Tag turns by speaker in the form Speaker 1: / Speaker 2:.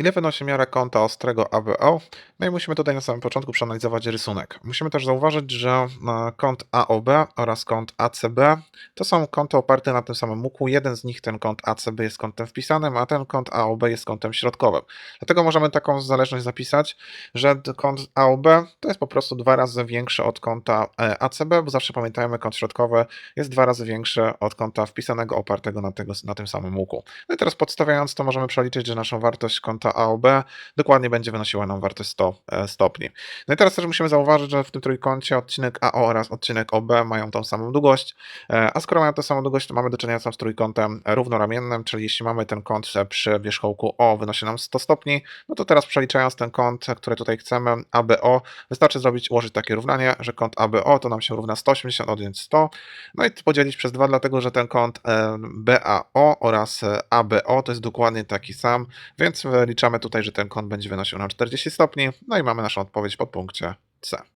Speaker 1: Ile wynosi miara kąta ostrego ABO? No i musimy tutaj na samym początku przeanalizować rysunek. Musimy też zauważyć, że e, kąt AOB oraz kąt ACB to są kąty oparte na tym samym łuku. Jeden z nich, ten kąt ACB jest kątem wpisanym, a ten kąt AOB jest kątem środkowym. Dlatego możemy taką zależność zapisać, że kąt AOB to jest po prostu dwa razy większy od kąta e, ACB, bo zawsze pamiętajmy, kąt środkowy jest dwa razy większy od kąta wpisanego opartego na, tego, na tym samym łuku. No i teraz podstawiając to możemy przeliczyć, że naszą wartość kąta AOB dokładnie będzie wynosiła nam wartość 100 e, stopni. No i teraz też musimy zauważyć, że w tym trójkącie odcinek AO oraz odcinek OB mają tą samą długość, e, a skoro mają tę samą długość, to mamy do czynienia z trójkątem równoramiennym, czyli jeśli mamy ten kąt przy wierzchołku O wynosi nam 100 stopni, no to teraz przeliczając ten kąt, który tutaj chcemy, ABO, wystarczy zrobić, ułożyć takie równanie, że kąt ABO to nam się równa 180 odjąć 100, no i podzielić przez 2, dlatego że ten kąt e, BAO oraz ABO to jest dokładnie taki sam, więc wyliczamy tutaj, że ten kąt będzie wynosił nam 40 stopni, no i mamy naszą odpowiedź pod punkcie C.